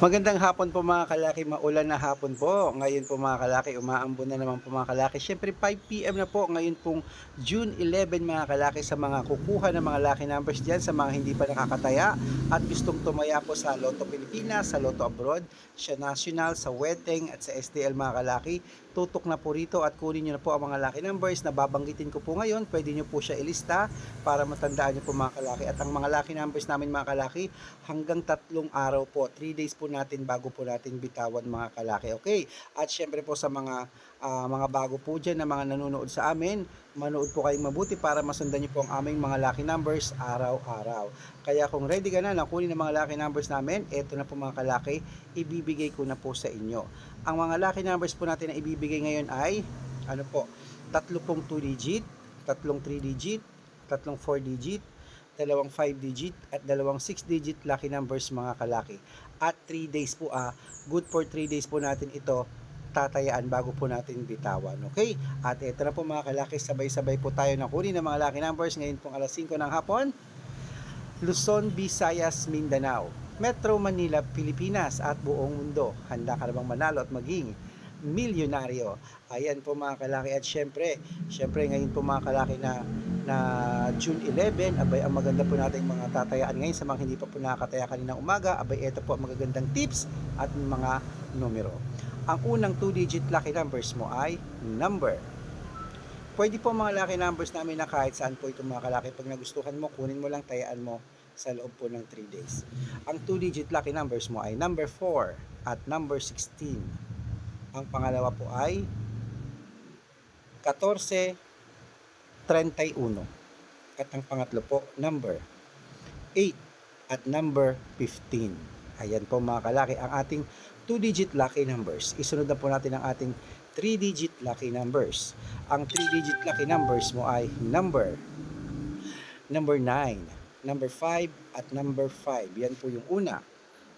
Magandang hapon po mga kalaki, maulan na hapon po. Ngayon po mga kalaki, umaambon na naman po mga kalaki. Siyempre 5pm na po, ngayon pong June 11 mga kalaki sa mga kukuha ng mga lucky numbers dyan, sa mga hindi pa nakakataya at gustong tumaya po sa Lotto Pilipinas, sa Lotto Abroad, sa National, sa Wedding at sa STL mga kalaki. Tutok na po rito at kunin nyo na po ang mga lucky numbers na babanggitin ko po ngayon. Pwede nyo po siya ilista para matandaan nyo po mga kalaki. At ang mga lucky numbers namin mga kalaki, hanggang tatlong araw po, 3 days po natin bago po natin bitawan mga kalaki. Okay? At syempre po sa mga ah, mga bago po dyan na mga nanonood sa amin, manood po kayong mabuti para masundan nyo po ang aming mga lucky numbers araw-araw. Kaya kung ready ka na na kunin ang mga lucky numbers namin, eto na po mga kalaki, ibibigay ko na po sa inyo. Ang mga lucky numbers po natin na ibibigay ngayon ay, ano po, tatlo pong 2 digit, tatlong 3 digit, tatlong 4 digit, dalawang 5 digit at dalawang 6 digit lucky numbers mga kalaki. At 3 days po ah, good for 3 days po natin ito tatayaan bago po natin bitawan. Okay? At ito na po mga kalaki, sabay-sabay po tayo na kunin ng mga lucky numbers ngayon pong alas 5 ng hapon. Luzon, Visayas, Mindanao, Metro Manila, Pilipinas at buong mundo. Handa ka na bang manalo at maging milyonaryo? Ayan po mga kalaki at syempre, syempre ngayon po mga kalaki na na June 11, abay ang maganda po nating mga tatayaan ngayon sa mga hindi pa po nakakataya kaninang umaga, abay ito po ang magagandang tips at mga numero. Ang unang 2-digit lucky numbers mo ay number. Pwede po mga lucky numbers namin na kahit saan po ito mga kalaki. Pag nagustuhan mo, kunin mo lang, tayaan mo sa loob po ng 3 days. Ang 2-digit lucky numbers mo ay number 4 at number 16. Ang pangalawa po ay 14, 31. At ang pangatlo po, number 8 at number 15. Ayan po mga kalaki, ang ating 2-digit lucky numbers. Isunod na po natin ang ating 3-digit lucky numbers. Ang 3-digit lucky numbers mo ay number number 9, number 5 at number 5. Yan po yung una.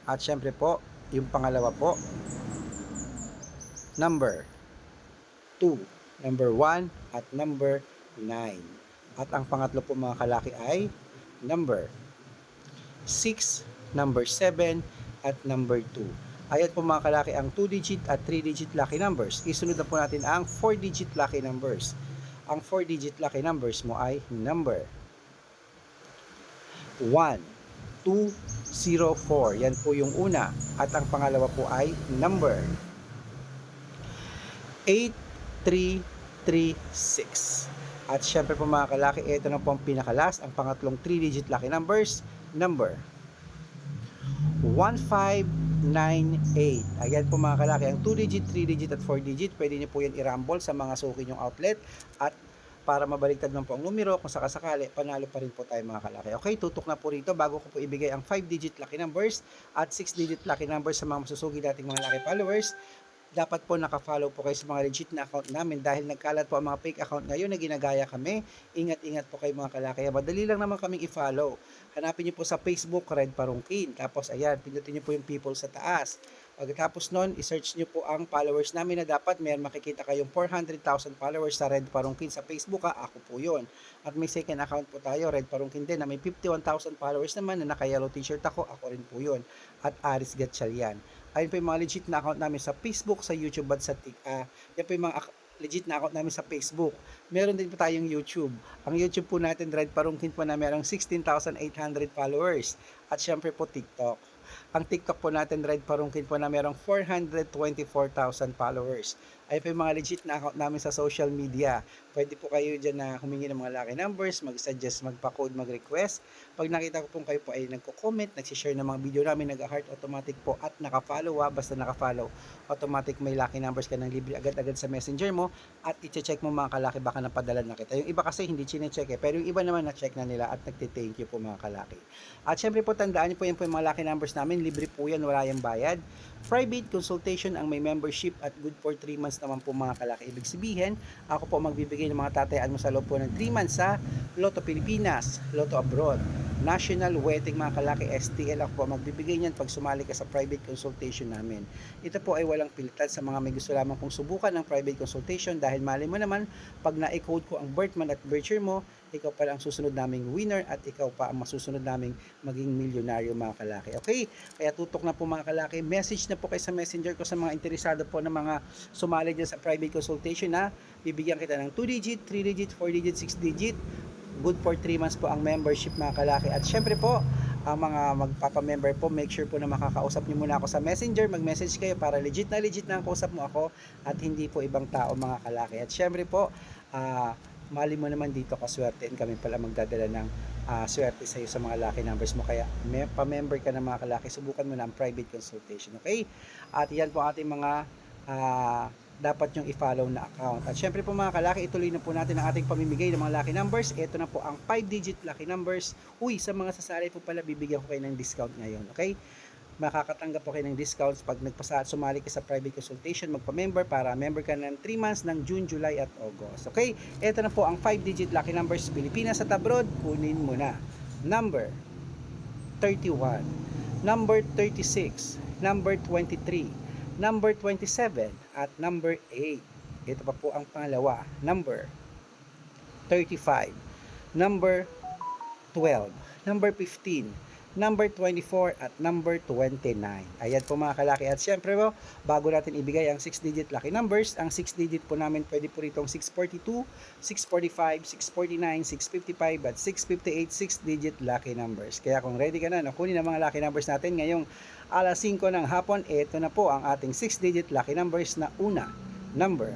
At syempre po, yung pangalawa po, number 2, number 1 at number 9. At ang pangatlo po mga kalaki ay number 6, number 7 at number 2. Ayan po mga kalaki ang 2-digit at 3-digit lucky numbers. Isunod na po natin ang 4-digit lucky numbers. Ang 4-digit lucky numbers mo ay number 1, 2, 0, 4. Yan po yung una. At ang pangalawa po ay number 8, 3, 3, 6. At syempre po mga kalaki, ito na po ang pinakalas, ang pangatlong 3-digit lucky numbers, number 1598. Ayan po mga kalaki, ang 2-digit, 3-digit at 4-digit, pwede nyo po yan i-rumble sa mga suki nyong outlet at para mabaliktad man po ang numero, kung sakasakali, panalo pa rin po tayo mga kalaki. Okay, tutok na po rito bago ko po ibigay ang 5-digit lucky numbers at 6-digit lucky numbers sa mga masusugi nating mga lucky followers dapat po nakafollow po kayo sa mga legit na account namin dahil nagkalat po ang mga fake account ngayon na ginagaya kami. Ingat-ingat po kayo mga kalaki. Madali lang naman kaming i-follow. Hanapin niyo po sa Facebook, Red Parungkin. Tapos ayan, pindutin niyo po yung people sa taas. Pagkatapos nun, i-search niyo po ang followers namin na dapat mayroon makikita kayong 400,000 followers sa Red Parungkin sa Facebook ha, ako po yun. At may second account po tayo, Red Parungkin din, na may 51,000 followers naman na naka-yellow t-shirt ako, ako rin po yun. At Aris Gatchalian. Ayun po yung mga legit na account namin sa Facebook, sa YouTube at sa TikTok. yan po yung mga legit na account namin sa Facebook. Meron din po tayong YouTube. Ang YouTube po natin, Red Parungkin po na merong 16,800 followers. At syempre po TikTok. Ang TikTok po natin, Red Parungkin po na merong 424,000 followers. Ayun po yung mga legit na account namin sa social media. Pwede po kayo dyan na humingi ng mga lucky numbers, mag-suggest, magpa-code, mag-request. Pag nakita ko po kayo po ay nagko-comment, nagsishare ng mga video namin, nag-heart automatic po at naka-follow ha, basta naka-follow. Automatic may lucky numbers ka ng libre agad-agad sa messenger mo at i-check mo mga kalaki baka napadala na kita. Yung iba kasi hindi chine-check eh, pero yung iba naman na-check na nila at nagti-thank you po mga kalaki. At syempre po tandaan niyo po yan po yung mga lucky numbers namin, libre po yan, wala yung bayad. Private consultation ang may membership at good for 3 months naman po mga kalaki. Ibig sabihin, ako po magbibigay ng mga tatayaan mo sa loob po ng 3 months sa Lotto Pilipinas, Lotto Abroad, National Wedding mga kalaki, STL ako po magbibigay niyan pag sumali ka sa private consultation namin. Ito po ay walang pilitan sa mga may gusto lamang kong subukan ng private consultation dahil mali mo naman, pag na-code ko ang birth month at birth year mo, ikaw pala ang susunod naming winner at ikaw pa ang masusunod naming maging milyonaryo mga kalaki. Okay? Kaya tutok na po mga kalaki. Message na po kayo sa messenger ko sa mga interesado po ng mga sumali dyan sa private consultation na bibigyan kita ng 2 digit, 3 digit, 4 digit, 6 digit. Good for 3 months po ang membership mga kalaki. At syempre po, ang mga magpapa-member po, make sure po na makakausap niyo muna ako sa messenger, mag-message kayo para legit na legit na ang kausap mo ako at hindi po ibang tao mga kalaki. At syempre po, ah mali mo naman dito kaswerte and kami pala magdadala ng ah, swerte sa iyo sa mga lucky numbers mo. Kaya me- pa-member ka ng mga kalaki, subukan mo na ang private consultation. Okay? At yan po ating mga ah, dapat yung i-follow na account. At syempre po mga kalaki, ituloy na po natin ang ating pamimigay ng mga lucky numbers. Ito na po ang 5-digit lucky numbers. Uy, sa mga sasali po pala, bibigyan ko kayo ng discount ngayon. Okay? Makakatanggap po kayo ng discounts pag nagpasa sumali ka sa private consultation, magpa-member para member ka ng 3 months ng June, July at August. Okay? Ito na po ang 5-digit lucky numbers Pilipinas at abroad. Kunin mo na. Number 31, number 36, number 23, number 27, at number 8. Ito pa po ang pangalawa, number 35, number 12, number 15, number 24 at number 29. Ayan po mga kalaki. At syempre po, bago natin ibigay ang 6-digit lucky numbers, ang 6-digit po namin pwede po ritong 642, 645, 649, 655 at 658 6-digit lucky numbers. Kaya kung ready ka na, nakunin ang mga lucky numbers natin ngayong alas 5 ng hapon, ito na po ang ating 6-digit lucky numbers na una, number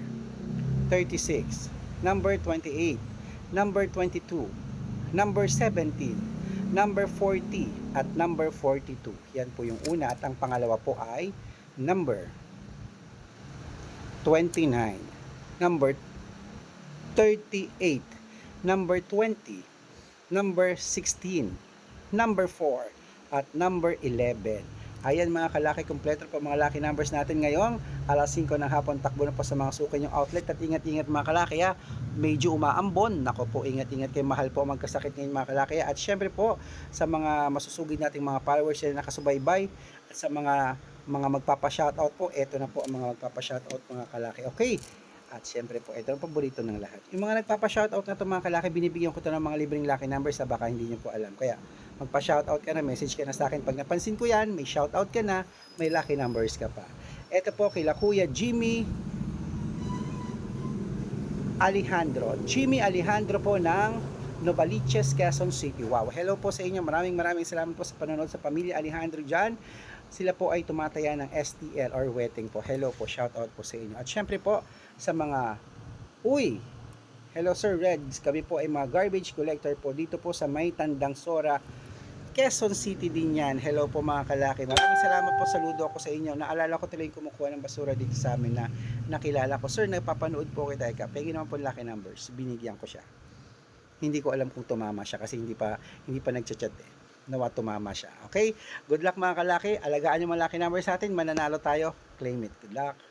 36, number 28, number 22, number 17, number 40 at number 42. Yan po yung una. At ang pangalawa po ay number 29, number 38, number 20, number 16, number 4 at number 11. Ayan mga kalaki, kompleto po mga lucky numbers natin ngayong alas 5 ng hapon. Takbo na po sa mga suki yung outlet at ingat-ingat mga kalaki ha. Medyo umaambon. Nako po, ingat-ingat kayo. Mahal po magkasakit ngayon mga kalaki. At syempre po, sa mga masusugid nating mga followers na nakasubaybay at sa mga mga magpapa-shoutout po, eto na po ang mga magpapa-shoutout mga kalaki. Okay. At syempre po, ito ang paborito ng lahat. Yung mga nagpapa-shoutout na ito mga kalaki, binibigyan ko ito ng mga libreng lucky numbers na baka hindi nyo po alam. Kaya magpa-shoutout ka na, message ka na sa akin. Pag napansin ko yan, may shoutout ka na, may lucky numbers ka pa. Ito po kila Kuya Jimmy Alejandro. Jimmy Alejandro po ng Novaliches, Quezon City. Wow, hello po sa inyo. Maraming maraming salamat po sa panonood sa pamilya Alejandro dyan. Sila po ay tumataya ng STL or wedding po. Hello po, shout out po sa inyo. At syempre po sa mga Uy, hello Sir Reds. Kami po ay mga garbage collector po dito po sa May Tandang Sora, Quezon City din yan. Hello po mga kalaki. Maraming salamat po. Saludo ako sa inyo. Naalala ko tuloy kumukuha ng basura dito sa amin na nakilala ko. Sir, nagpapanood po kita. Ika. Pegi naman po lucky numbers. Binigyan ko siya. Hindi ko alam kung tumama siya kasi hindi pa hindi pa nagchat-chat eh. Nawa tumama siya. Okay? Good luck mga kalaki. Alagaan yung mga lucky numbers sa atin. Mananalo tayo. Claim it. Good luck.